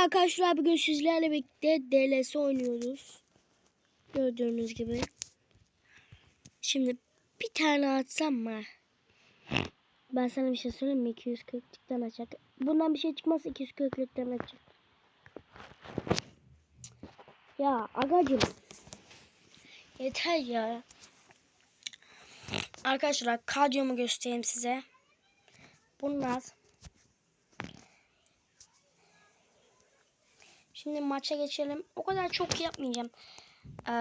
Arkadaşlar bugün sizlerle birlikte DLS oynuyoruz. Gördüğünüz gibi. Şimdi bir tane atsam mı? Ben sana bir şey söyleyeyim mi? 240'lıktan açacak. Bundan bir şey çıkmazsa 240'lıktan açacak. Ya agacım. Yeter ya. Arkadaşlar kadyomu göstereyim size. Bunlar Şimdi maça geçelim. O kadar çok yapmayacağım. Ee,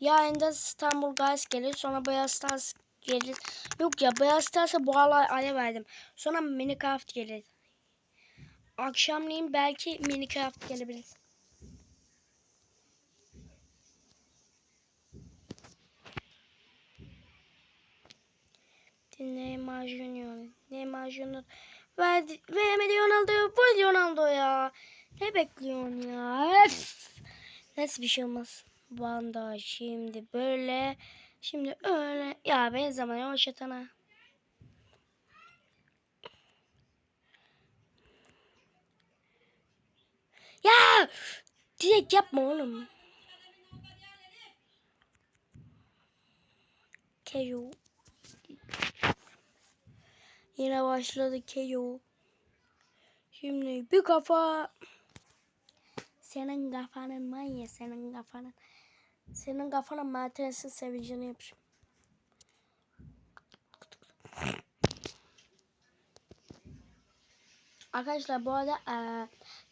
yarın da İstanbul Guys gelir. Sonra Beyaz Stars gelir. Yok ya Beyaz Stars'a bu ara ara verdim. Sonra Minecraft gelir. Akşamleyin belki Minecraft gelebilir. Neymar Junior. Neymar Junior. Verdi, veremedi Ronaldo. Vur Ronaldo ya. Ne bekliyorsun ya? Öf. Nasıl bir şey olmaz. Banda şimdi böyle. Şimdi öyle. Ya ben zaman yavaşlatana. Ya! Direkt yapma oğlum. Kejo. Yine başladı Kejo. Şimdi bir kafa. Senin kafanın var ya senin kafanın. Senin kafanın matersin sevincini yapışım. Arkadaşlar bu arada e,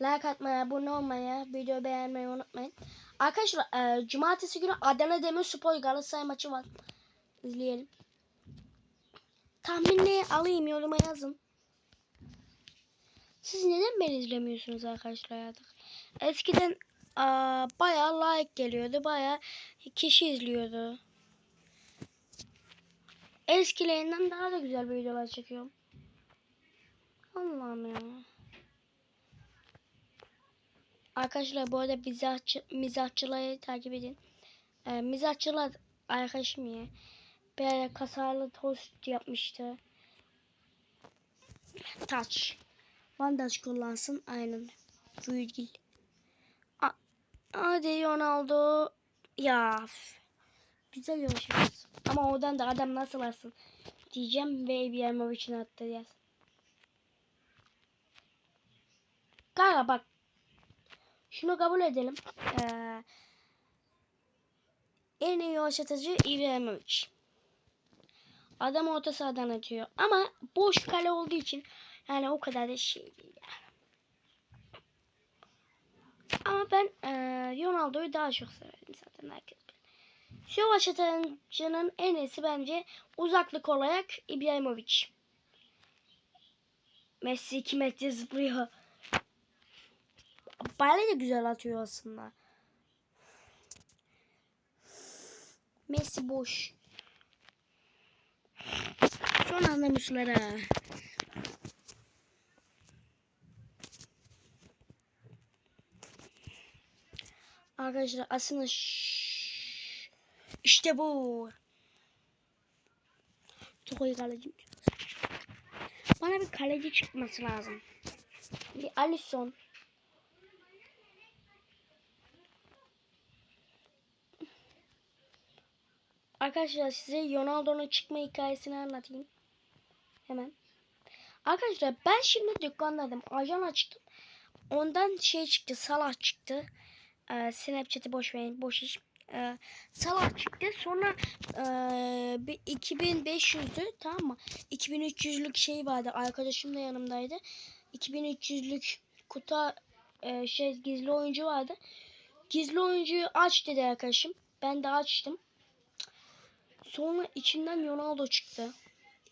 like atmayı, abone olmayı, video beğenmeyi unutmayın. Arkadaşlar e, cumartesi günü Adana Demirspor Galatasaray maçı var. İzleyelim. Tahminini alayım yoruma yazın. Siz neden beni izlemiyorsunuz arkadaşlar artık? Eskiden aa, bayağı like geliyordu. Bayağı kişi izliyordu. Eskilerinden daha da güzel videolar çekiyorum. Allah'ım ya. Arkadaşlar bu arada mizahçı, mizahçıları takip edin. Ee, mizahçılar arkadaşım ya. Bir kasarlı tost yapmıştı. Touch. Bandaj kullansın. Aynen. A Hadi Ronaldo. Ya. Güzel yavaşlıyoruz. Ama oradan da adam nasıl alsın diyeceğim ve Ibrahimovic'in attı yaz. Kanka bak. Şunu kabul edelim. Ee, en iyi yavaşlatıcı Ibrahimovic. Adam orta sahadan atıyor. Ama boş kale olduğu için yani o kadar da şey değil yani. Ama ben e, Ronaldo'yu daha çok severim zaten herkes. Şu başlatıcının en iyisi bence uzaklık olarak Ibrahimovic. Messi 2 metre zıplıyor. Bale de güzel atıyor aslında. Messi boş. Son anlamışlara. Arkadaşlar aslında işte bu. Çok iyi kaleci. Bana bir kaleci çıkması lazım. Bir Alisson. Arkadaşlar size Ronaldo'nun çıkma hikayesini anlatayım. Hemen. Arkadaşlar ben şimdi dükkandaydım. Ajan açtım. Ondan şey çıktı. Salah çıktı. Ee, Snapchat'i boş verin. Boş iş. Ee, Salah çıktı. Sonra bir 2500'dü tamam mı? 2300'lük şey vardı. Arkadaşım da yanımdaydı. 2300'lük kutu ee, şey gizli oyuncu vardı. Gizli oyuncuyu aç dedi arkadaşım. Ben de açtım. Sonra içinden Ronaldo çıktı.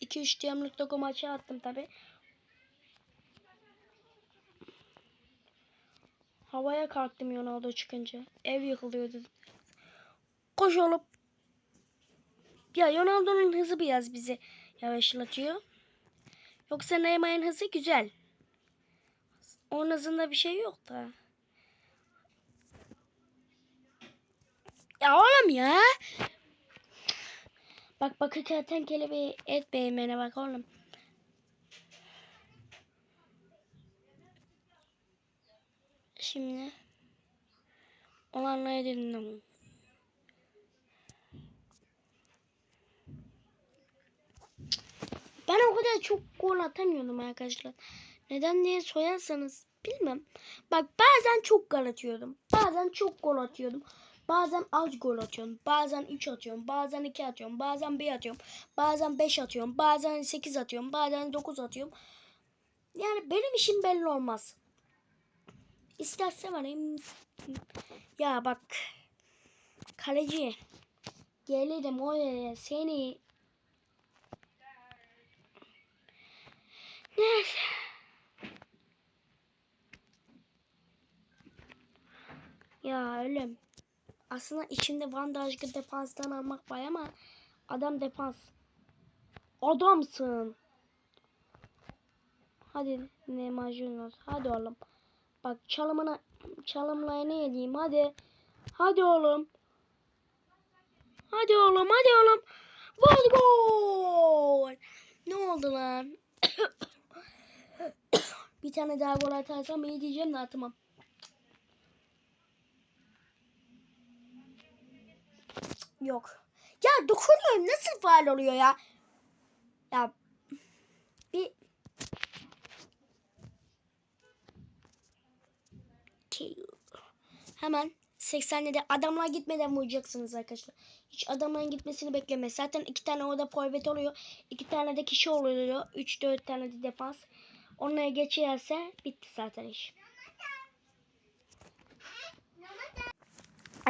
2-3 diyemlik logo maçı attım tabi. Havaya kalktım Ronaldo çıkınca. Ev yıkılıyordu. Koş olup. Ya Ronaldo'nun hızı biraz bizi yavaşlatıyor. Yoksa Neymar'ın hızı güzel. Onun hızında bir şey yok da. Ya oğlum ya. Bak bakır kertenkele bir et beğenmene bak oğlum. Şimdi olanları dinledim. Ben o kadar çok gol atamıyordum arkadaşlar. Neden diye sorarsanız bilmem. Bak bazen çok gol atıyordum. Bazen çok gol atıyordum. Bazen az gol atıyorum. Bazen 3 atıyorum. Bazen 2 atıyorum. Bazen 1 atıyorum. Bazen 5 atıyorum. Bazen 8 atıyorum. Bazen 9 atıyorum. Yani benim işim belli olmaz. İsterse varayım. Ya bak. Kaleci. Gelirim oraya seni. Neyse. Ya ölüm. Aslında içinde bandajlı defanstan almak var ama adam defans. Adamsın. Hadi Neymar Junior. Hadi oğlum. Bak çalımına çalımla ne edeyim hadi. Hadi oğlum. Hadi oğlum hadi oğlum. Vur gol. Ne oldu lan? Bir tane daha gol atarsam iyi diyeceğim de atmam. Yok. Ya dokunuyorum nasıl faal oluyor ya? Ya bir Ki- hemen 87'de adamlar gitmeden vuracaksınız arkadaşlar. Hiç adamların gitmesini bekleme. Zaten iki tane orada forvet oluyor. iki tane de kişi oluyor. 3-4 tane de defans. Onlara geçerse bitti zaten iş.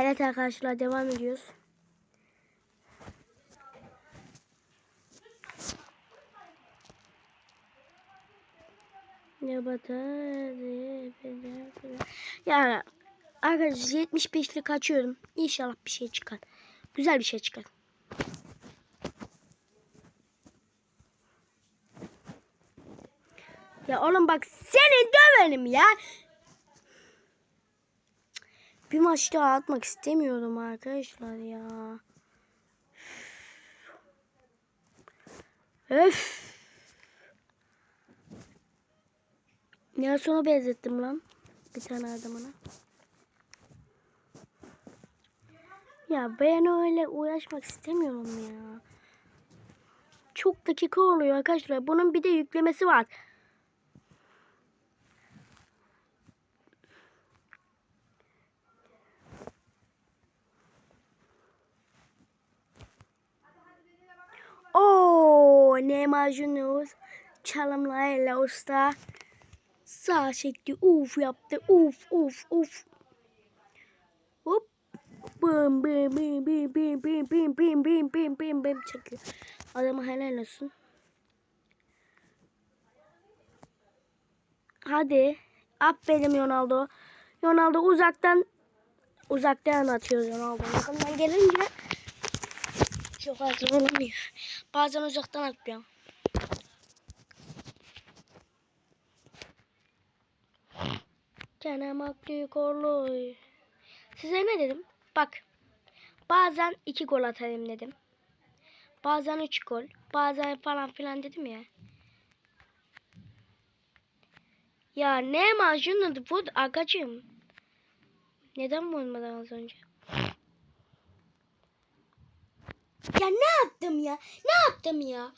Evet arkadaşlar devam ediyoruz. Ne batar Ya arkadaşlar 75'li kaçıyorum. İnşallah bir şey çıkar. Güzel bir şey çıkar. Ya oğlum bak seni döverim ya. Bir maç daha atmak istemiyorum arkadaşlar ya. Öf. Nelson'a benzettim lan. Bir tane adamına. Ya ben öyle uğraşmak istemiyorum ya. Çok dakika oluyor arkadaşlar. Bunun bir de yüklemesi var. Oo, Neymar Junior çalımlarıyla usta. Sağ çekti. Uf yaptı. Uf uf uf. Hop. Bım bım bım bım bım bım bım bım bım bım bım bım çekiyor. Adama helal olsun. Hadi. Aferin Ronaldo. Ronaldo uzaktan uzaktan atıyor Ronaldo. Yakından gelince çok az olmuyor. Bazen uzaktan atıyor. Canım aklı korlu. Size ne dedim? Bak. Bazen iki gol atarım dedim. Bazen üç gol. Bazen falan filan dedim ya. Ya ne macunu bu agacım. Neden vurmadan az önce? Ya ne yaptım ya? Ne yaptım ya?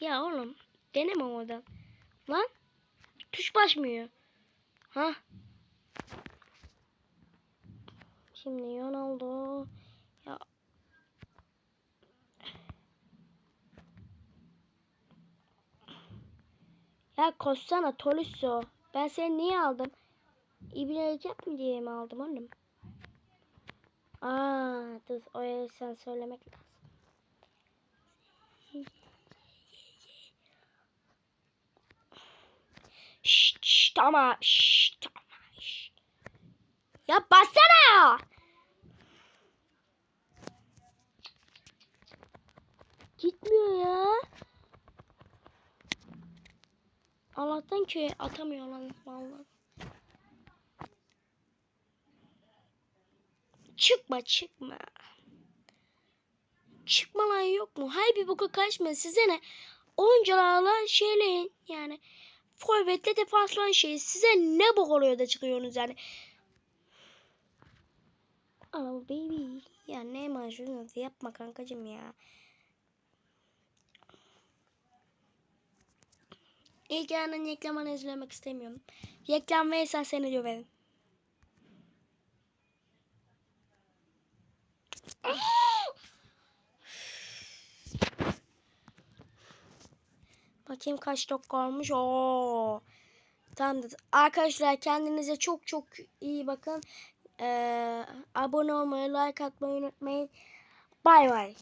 Ya oğlum deneme oradan. Lan tuş basmıyor. Ha? Şimdi Ronaldo ya Ya koşsana Tolisso. Ben seni niye aldım? İbrelecek mi diye mi aldım oğlum? Aa, dur o sen söylemek lazım. Şşt ama şşt ama şşt. Ya bassana. Gitmiyor ya. Allah'tan ki atamıyor lan vallahi. Çıkma çıkma. Çıkma lan yok mu? Hay bir boka kaçma size ne? oyuncularla şeyleyin yani forvetle defanslan şey size ne bok oluyor da çıkıyorsunuz yani. Oh baby. Ya ne maaşınız yapma kankacım ya. İlk yarının reklamını izlemek istemiyorum. Reklam verirsen seni döverim. Bakayım kaç dakika olmuş. Oo. Tamamdır. Arkadaşlar kendinize çok çok iyi bakın. Ee, abone olmayı, like atmayı unutmayın. Bay bay.